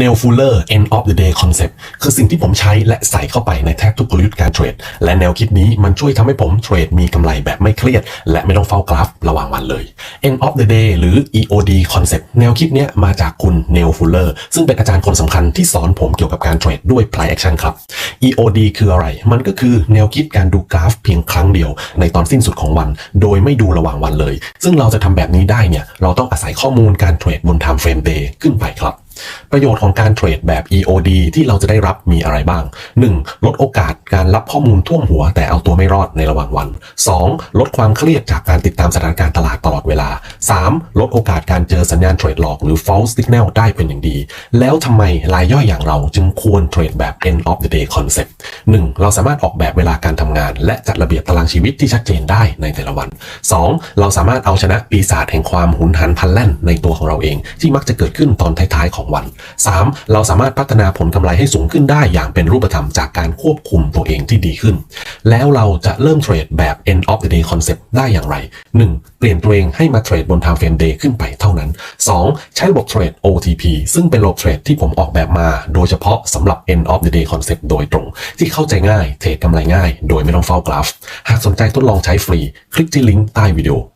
n e l Fuller End of the Day Concept คือสิ่งที่ผมใช้และใส่เข้าไปในแทบทุกกลยุทธ์การเทรด และแนวคิดนี้มันช่วยทำให้ผมเทรดมีกำไรแบบไม่เครียด และไม่ต้องเฝ้ากราฟระหว่างวันเลย End of the Day หรือ EOD Concept แนวคิดเนี้ยมาจากคุณ n e l Fuller ซึ่งเป็นอาจารย์คนสำคัญที่สอนผมเกี่ยวกับการเทรดด้วย Price Action ครับ EOD คืออะไร มันก็คือแนวคิดการดูกราฟเพียงครั้งเดียว ในตอนสิ้นสุดของวัน โดยไม่ดูระหว่างวันเลย ซึ่งเราจะทำแบบนี้ได้เนี่ยเราต้องอาศัยข้อมูลการเทรดบน Time Frame Day ขึ้นไปครับ ประโยชน์ของการเทรดแบบ EOD ที่เราจะได้รับมีอะไรบ้าง 1. ลดโอกาสการรับข้อมูลท่วมหัวแต่เอาตัวไม่รอดในระหว่างวัน 2. ลดความเครียดจากการติดตามสถานการณ์ตลาดตลอดเวลา 3. ลดโอกาสการเจอสัญญาณเทรดหลอกหรือ false signal ได้เป็นอย่างดี แล้วทำไมรายย่อยอย่างเราจึงควรเทรดแบบ end of the day concept 1. เราสามารถออกแบบเวลาการท งาน และจัดระเบียบตารางชีวิตที่ชัดเจนได้ในแต่ละวัน 2. เราสามารถเอาชนะปีศาจแห่งความหุนหันพลันแล่นในตัวของเราเอง ที่มักจะเกิดขึ้นตอนท้ายๆของวัน 3. เราสามารถพัฒนาผลกำไรให้สูงขึ้นได้อย่างเป็นรูปธรรมจากการควบคุมตัวเองที่ดีขึ้น แล้วเราจะเริ่มเทรดแบบ end of the day concept ได้อย่างไร 1. เปลี่ยนตัวเองให้มาเทรดบน time frame day ขึ้นไปเท่านั้น 2. ใช้ระบบเทรด OTP ซึ่งเป็นระบบเทรดที่ผมออกแบบมา โดยเฉพาะสำหรับ end of the day concept โดยตรง ที่เข้าใจง่าย เทรดกำไรง่าย โดยไม่ต้องเฝ้ากราฟ หากสนใจทดลองใช้ฟรี คลิกที่ลิงก์ใต้วิดีโอ